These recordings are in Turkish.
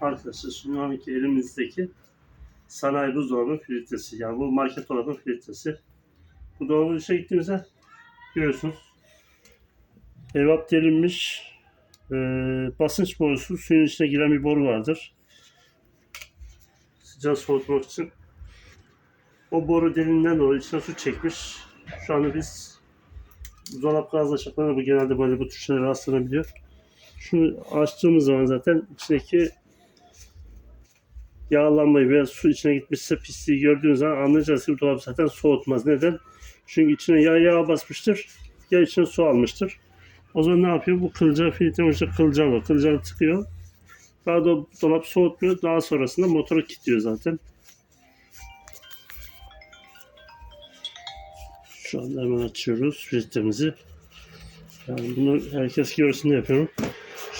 Arkadaşlar şu anki elimizdeki sanayi buzdolabının filtresi. Yani bu market dolabının filtresi. Bu dolabın içine gittiğimizde görüyorsunuz. Evap delinmiş. Ee, basınç borusu suyun içine giren bir boru vardır. Sıcağı soğutmak için. O boru deliğinden dolayı içine su çekmiş. Şu anda biz dolap gazla çakmalar bu genelde böyle bu tür şeyler rastlanabiliyor. Şunu açtığımız zaman zaten içindeki yağlanmayı veya su içine gitmişse pisliği gördüğünüz zaman anlayacağız ki dolap zaten soğutmaz. Neden? Çünkü içine ya yağ basmıştır ya içine su almıştır. O zaman ne yapıyor? Bu kılcal filtrenin işte kılcal var. Kılcalı tıkıyor. Daha da dolap soğutmuyor. Daha sonrasında motoru kilitliyor zaten. Şu anda hemen açıyoruz filtremizi. Yani bunu herkes görsün diye yapıyorum.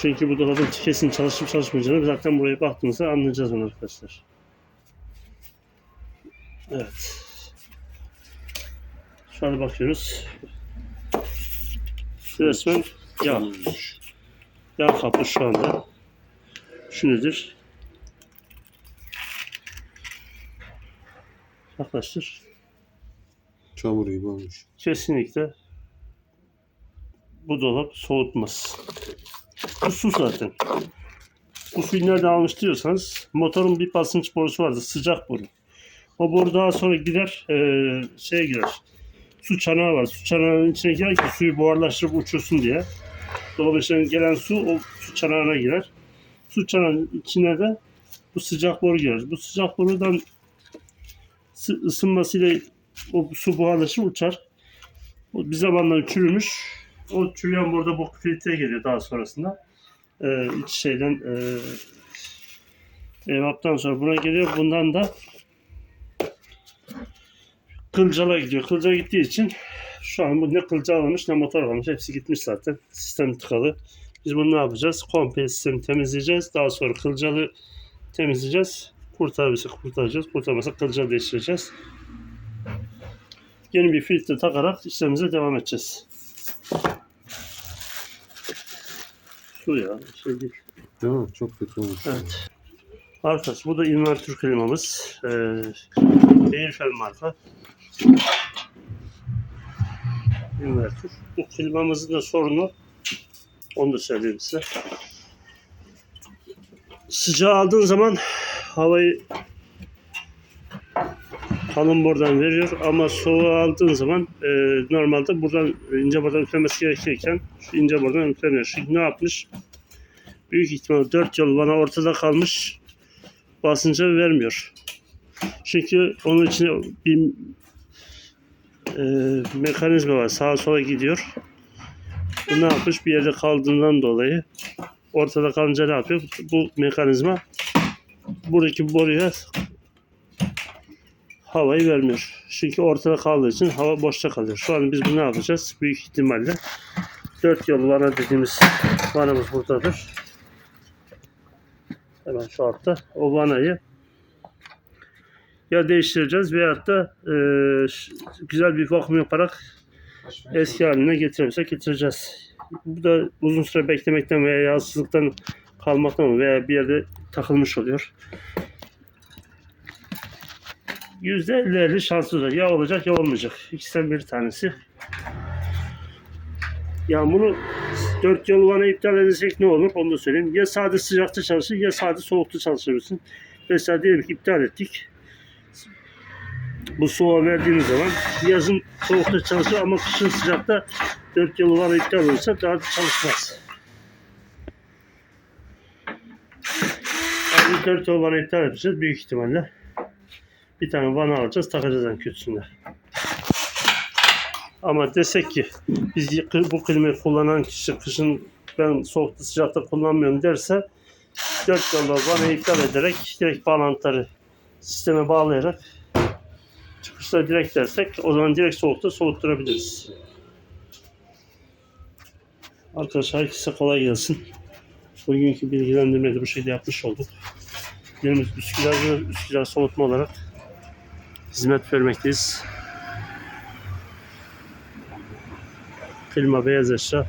Çünkü bu dolabın kesin çalışıp çalışmayacağını zaten buraya baktığımızda anlayacağız bunu arkadaşlar. Evet. Şu an bakıyoruz. Resmen yağ. Yağ kapı şu anda. Şu nedir? Yaklaştır. Çamur gibi olmuş. Kesinlikle bu dolap soğutmaz. Bu su zaten. Bu suyu nereden almış diyorsanız motorun bir basınç borusu vardır. Sıcak boru. O boru daha sonra gider eee şeye girer. Su çanağı var. Su çanağının içine girer ki suyu buharlaştırıp uçursun diye. İçine gelen su o su çanağına girer. Su çanağının içine de bu sıcak boru girer. Bu sıcak borudan sı- ısınmasıyla o su buharlaşır uçar. O bir zamanlar çürümüş. O çürüyen burada bu filtre geliyor daha sonrasında. Ee, iç şeyden e, evaptan sonra buna geliyor. Bundan da kılcala gidiyor. Kılcala gittiği için şu an bu ne kılcal almış ne motor almış. Hepsi gitmiş zaten. Sistem tıkalı. Biz bunu ne yapacağız? Komple sistemi temizleyeceğiz. Daha sonra kılcalı temizleyeceğiz. Kurtarırsa kurtaracağız. Kurtarmasa kılcalı değiştireceğiz yeni bir filtre takarak işlemimize devam edeceğiz. Su ya, şey değil. Değil mi? Çok kötü olmuş. Evet. Arkadaş bu da invertör klimamız. Ee, Airfel marka. Invertör. Bu klimamızın da sorunu onu da söyleyeyim size. Sıcağı aldığın zaman havayı kalın buradan veriyor ama soğuğu aldığın zaman e, normalde buradan ince buradan üflemesi gerekirken şu ince buradan üflemiyor. Şimdi ne yapmış? Büyük ihtimal 4 yıl bana ortada kalmış basınca vermiyor. Çünkü onun içinde bir e, mekanizma var. Sağa sola gidiyor. Bu ne yapmış? Bir yerde kaldığından dolayı ortada kalınca ne yapıyor? Bu mekanizma buradaki boruya havayı vermiyor. Çünkü ortada kaldığı için hava boşta kalıyor. Şu an biz bunu ne yapacağız? Büyük ihtimalle 4 yol vana dediğimiz vanamız buradadır. Hemen şu altta. O vanayı ya değiştireceğiz veyahut da e, güzel bir vakum yaparak eski haline getirebilirsek getireceğiz. Bu da uzun süre beklemekten veya yağsızlıktan kalmaktan veya bir yerde takılmış oluyor. %50-50 şansı var. Ya olacak ya olmayacak. İkisinden bir tanesi. Ya bunu dört yol vana iptal edecek ne olur onu da söyleyeyim. Ya sade sıcakta çalışır ya sade soğukta çalışırsın. Mesela diyelim ki iptal ettik. Bu soğuğa verdiğiniz zaman yazın soğukta çalışır ama kışın sıcakta dört yol vana iptal olursa daha da çalışmaz. Yani dört yol vana iptal edeceğiz büyük ihtimalle. Bir tane vana alacağız takacağız en kötüsünde. Ama desek ki biz bu klimayı kullanan kişi kışın ben soğukta sıcakta kullanmıyorum derse dört yolda vanayı iptal ederek direkt bağlantıları sisteme bağlayarak çıkışta direkt dersek o zaman direkt soğukta soğutturabiliriz. Arkadaşlar herkese kolay gelsin. Bugünkü bilgilendirmeyi de bu şekilde yapmış olduk. Yerimiz Üsküdar Üsküdar soğutma olarak hizmet vermekteyiz. Klima, beyaz eşya,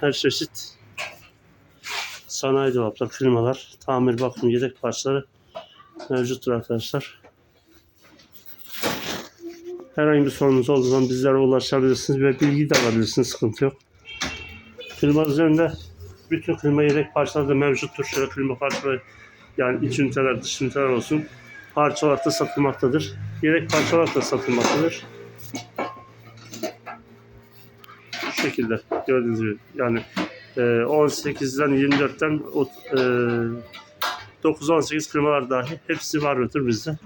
her çeşit sanayi dolaplar, firmalar, tamir, bakım, yedek parçaları mevcuttur arkadaşlar. Herhangi bir sorunuz olduğu zaman bizlere ulaşabilirsiniz ve bilgi de alabilirsiniz. Sıkıntı yok. Klima üzerinde bütün klima yedek parçaları da mevcuttur. Şöyle klima parçaları yani iç üniteler, dış üniteler olsun. Parça olarak da satılmaktadır. Yedek parça olarak da satılmaktadır. Şu şekilde gördüğünüz gibi yani e, 18'den 24'ten o, e, 9-18 klimalar dahi hepsi var ötür bizde.